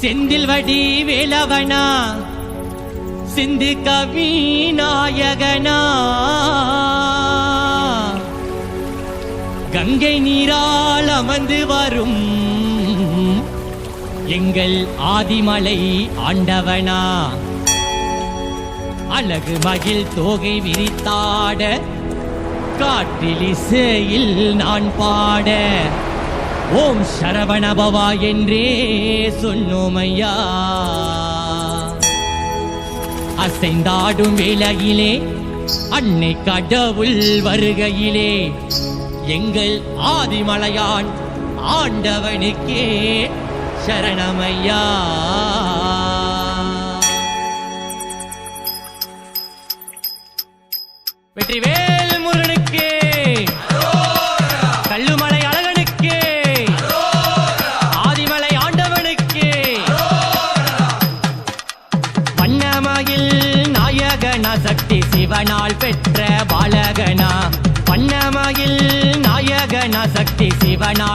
செந்தில் வடி வேலவனா சிந்து கவி நாயகனா. கங்கை நீரால் அமர்ந்து வரும் எங்கள் ஆதிமலை ஆண்டவனா. அழகு மகிழ் தோகை விரித்தாட காற்றில் இசையில் நான் பாட. ஓம் சரவணபவா என்றே சொன்னோமையா. அசைந்தாடும் வேளையிலே அன்னை கடவுள் வருகையிலே எங்கள் ஆதிமலையான் ஆண்டவனுக்கே சரணமையா. வெற்றிவேல் முருகனுக்கு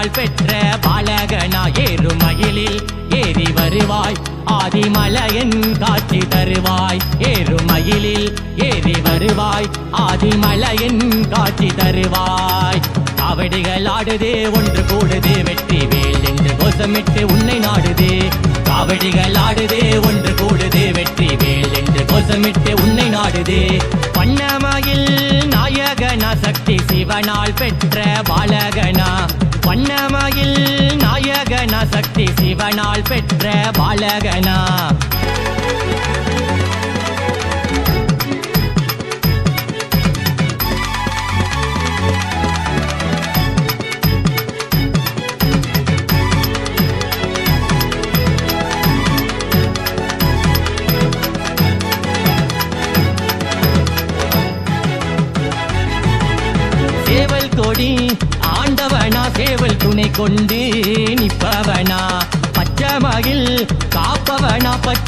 சிவனால் பெற்ற பாலகனா ஏறுமயிலில் ஏறி வருவாய். ஆதிமலையன் காட்சி தருவாய். ஏறுமயிலில் ஏறி வருவாய். ஆதிமலையன் காட்சி தருவாய். காவடிகள் ஆடுதே ஒன்று கூடுதே வெற்றி வேல் என்று கோஷமிட்டு உன்னை நாடுதே. காவடிகள் ஆடுதே ஒன்று கூடுதே வெற்றி வேல் என்று கோஷமிட்டு உன்னை நாடுதே. வண்ணமயில் நாயகனா சக்தி சிவனால் பெற்ற பாலகனா. வண்ணமயில் நாயகன சக்தி சிவனால் பெற்ற பாலகனா.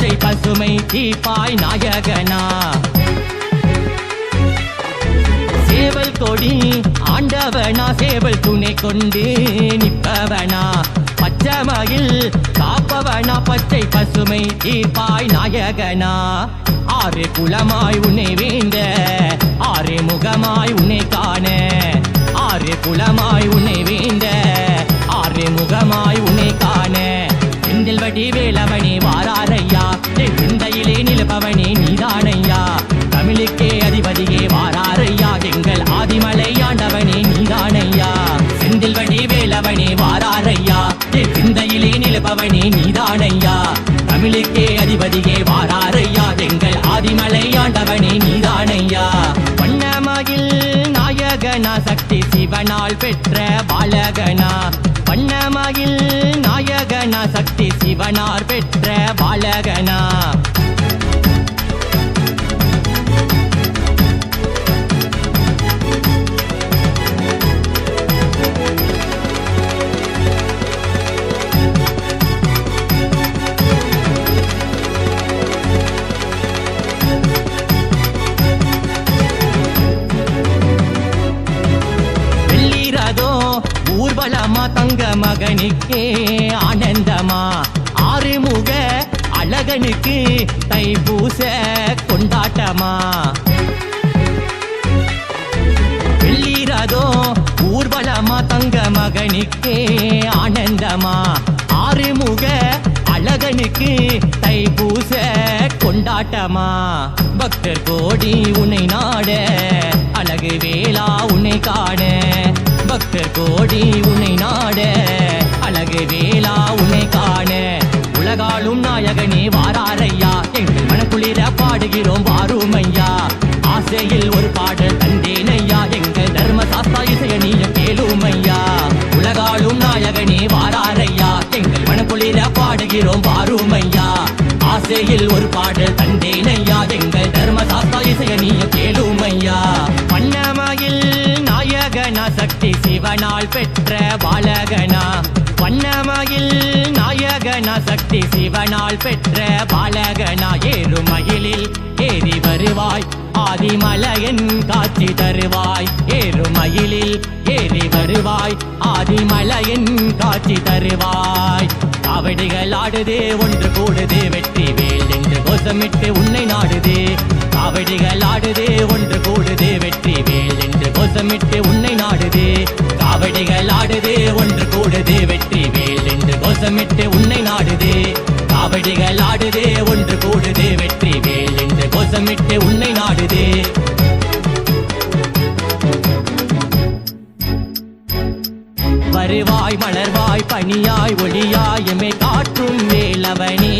பச்சை பசுமை தீப்பாய் நாயகனா. சேவல் கொடி ஆண்டவனா சேவல் துணை கொண்டு நிற்பவனா. பச்சமயில் காப்பவனா பச்சை பசுமை தீர்ப்பாய் நாயகனா. ஆறு குலமாய் உன்னை வேண்ட ஆறு முகமாய் உன்னை காண. ஆறு குலமாய் உன்னை வேண்ட ஆறு முகமாய் உன்னை காண. சிவனால் பெற்ற பாலகனா வண்ணமகில் நாயகனா சக்தி சிவனார் பெற்ற ஊர்வலமா தங்க மகனுக்கே ஆனந்தமா? ஆறுமுக அழகனுக்கு தைப்பூச கொண்டாட்டமா? வெள்ளீரதோ ஊர்வலமா தங்க மகனுக்கே ஆனந்தமா? ஆறுமுக அழகனுக்கு தைப்பூச கொண்டாட்டமா? பக்தர் கோடி உன்னை நாட அழகு வேளா உன்னை கா பக்தர் கோடி உன்னை நாட அழகு வேளா உன்னை காண. உலகாலும் நாயகனே வாராரையா. எங்கள் மனக்குளிர பாடுகிறோம் வாருமையா. ஆசையில் ஒரு பாடல் தந்தேனையா. எங்கள் தர்ம சாஸ்தா இசைய நீயும் கேளுமையா. உலகாலும் நாயகனே வாராரையா. எங்கள் மனக்குளிர பாடுகிறோம் வாருமையா. ஆசையில் ஒரு பாடல் தந்தேனையா. எங்கள் தர்ம சாஸ்தா பெற்ற பாலகனா வண்ணமயில் நாயகனா சக்தி சிவனால் பெற்ற பாலகனா ஏறுமயிலில் ஏறி வருவாய். ஆதிமலையன் காட்சி தருவாய் ஏறுமயிலில் ஏறி வருவாய். ஆதிமலையன் காட்சி தருவாய். காவடிகள் ஆடுதே ஒன்று கூடுதே வெற்றி வேல் என்று கோஷமிட்டு உன்னை நாடுதே. காவடிகள் ஆடுதே ஒன்று கூடுதே வெற்றி வேல் என்று கோஷமிட்டு உன்னை நாடுதே. காவடிகள் ஆடுது ஒன்று கூடுது வெற்றி வேல் என்று கோஷமிட்டு உன்னை நாடுது. காவடிகள் ஆடுது ஒன்று கூடுது வெற்றி வேல் என்று கோஷமிட்டு உன்னை நாடுது. வருவாய் மலர்வாய் பனியாய் ஒளியாய் எமை காற்றும் வேலவனே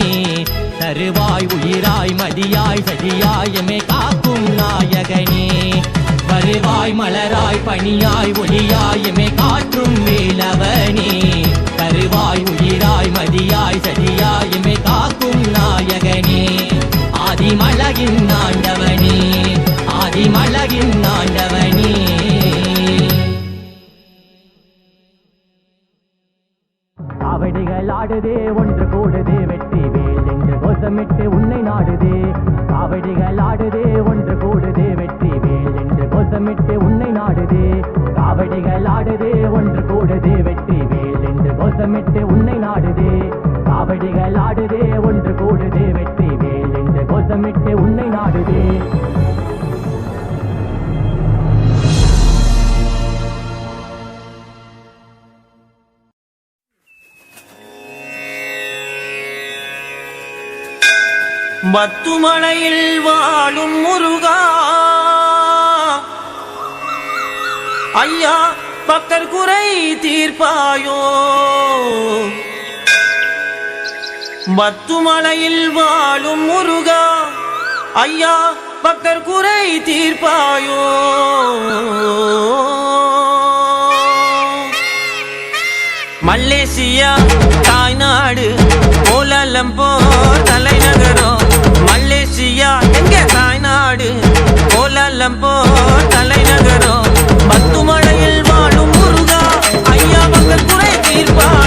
தருவாய் உயிராய் மதியாய் சதியாய் எமை காக்கும் நாயகனே. கருவாய் மலராய் பனியாய் ஒளியாய் எமை காற்றும் வேலவனே கருவாய் உயிராய் மதியாய் சதியாய் எமை காக்கும் நாயகனே. ஆதிமலகின் ஆண்டவனே ஆதிமலகின் ஆண்டவனே. காவடிகள் ஆடுதே ஒன்று கூடுதே வெற்றி வேல் என்று கோஷமிட்டு உன்னை நாடுதே. காவடிகள் ஆடுதே ஒன்று கூடுதே வெற்றி வேல் கோஷமிட்டு உன்னை நாடுதே காவடிகள் ஆடுதே ஒன்று கூடுதே வெற்றி வேல் என்று கோஷமிட்டு உன்னை நாடுதே காவடிகள் ஆடுதே ஒன்று கூடுதே வெற்றி வேல் என்று கோஷமிட்டு உன்னை நாடுதே. மத்துமலையில் வாழும் முருகா ஐயா பக்தர் குறை தீர்ப்பாயோ? மத்துமலையில் வாழும் முருகா ஐயா பக்தர் குறை தீர்ப்பாயோ? மலேசியா தாய்நாடு கோலாலம்பூர் தலைநகரம். மலேசியா எங்க தாய்நாடு கோலாலம்பூர் தலைநகரம்? மக்கள் குறை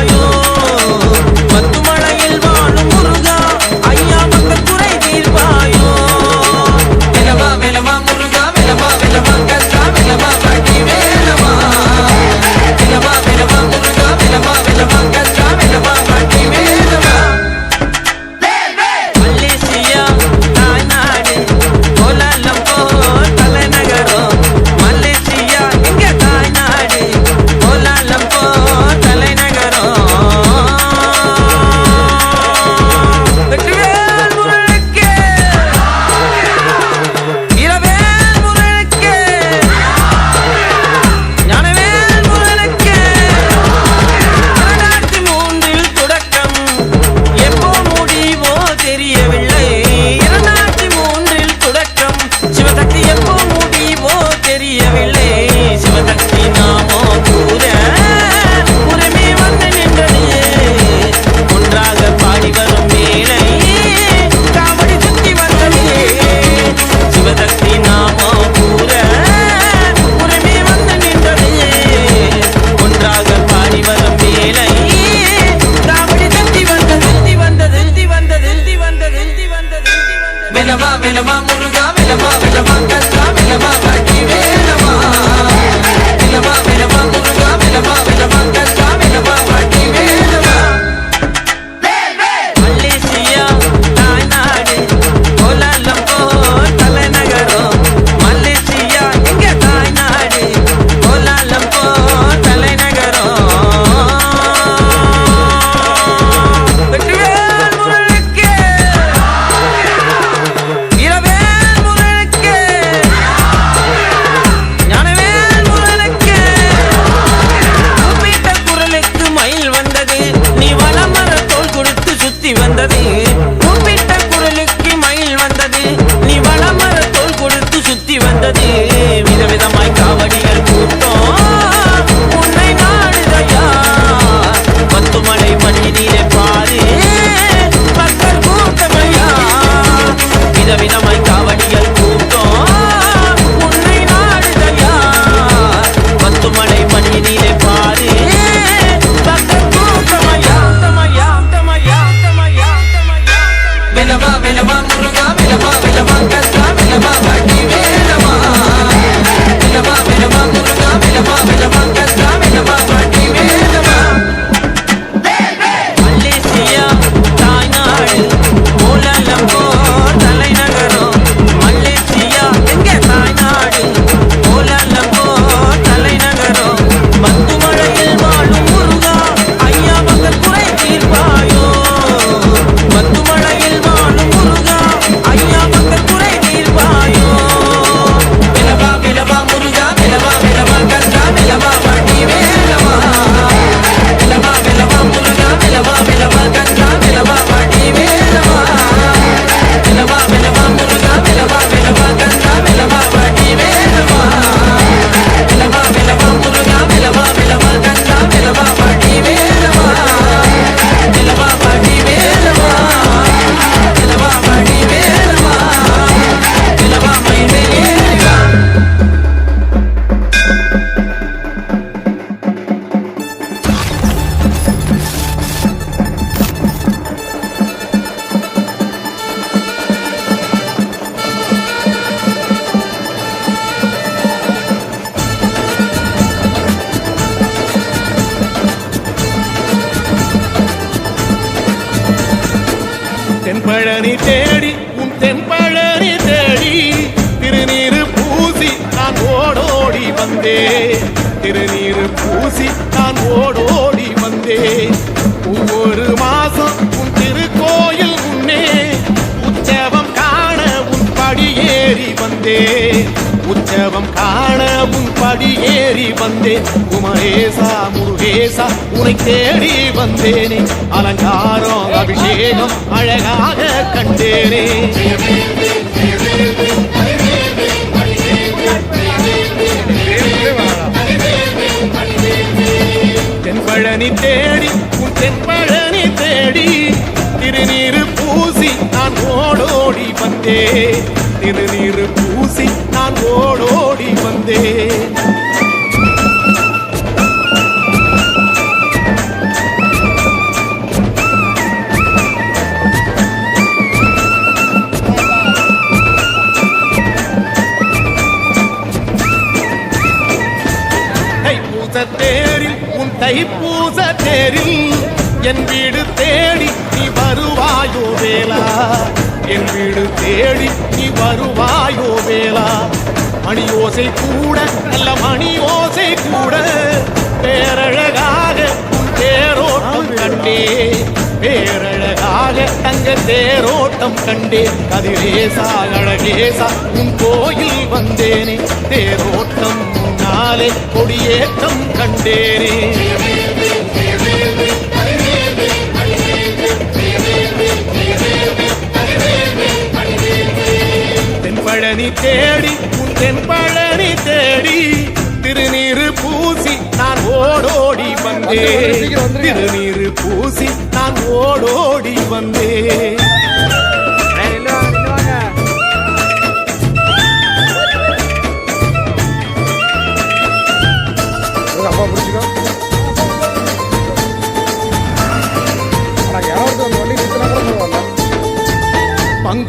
பழனி தேடி உன் தென்பழனி தேடி திருநீரு பூசி நான் ஓடோடி வந்தேன் திருநீரு பூசி நான் ஓடோடி வந்தேன் ஒவ்வொரு மாசம் உன் திருக்கோயில் முன்னே உற்சவம் காண உன் படியேறி வந்தேன் உற்சவம் காண உன் படியேறி வந்தேன் குமரேசா முருகேசா உனை தேடி வந்தேனே. அலங்காரம் அபிஷேகம் அழகாக கண்டேனே. தென்பழனி தேடி உன் தென்பழனி தேடி திருநீரு பூசி நான் ஓடோடி வந்தே திருநீர் தேரில் என் வீடு தேடி நீ வருவாயோ வேளா? என் வீடு தேடி நீ வருவாயோ வேளா? மணி ஓசை கூட நல்ல மணி ஓசை கூட பேரழகாக தேரோட்டம் கண்டே. பேரழகாக தங்க தேரோட்டம் கண்டே. கதிரேசா அழகேசா உன் கோயில் வந்தேனே. தேரோட்டம் முன்னாலே கொடியேற்றம் கண்டேனே. தேடி உன் தென்பழனி தேடி திருநீரு பூசி நான் ஓடோடி வந்தேன். திருநீரு பூசி நான் ஓடோடி வந்தேன்.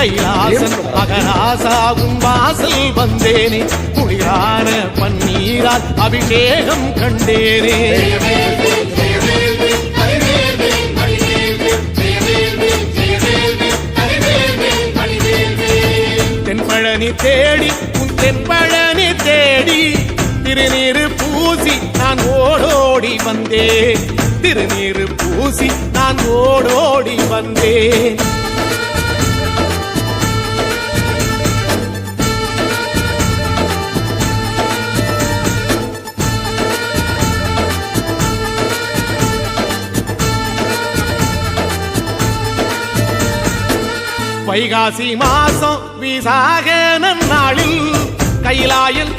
கைலாசன் மகராசா உன் வாசல் வந்தேனே. குளிரான பன்னீரால் அபிஷேகம் கண்டேனே. தென்பழனி தேடி உன் தென்பழனி தேடி திருநீரு பூசி நான் ஓடோடி வந்தேன். திருநீரு பூசி நான் ஓடோடி வந்தேன். வைகாசி மாசம் விசாக நாளில் கைலாயில்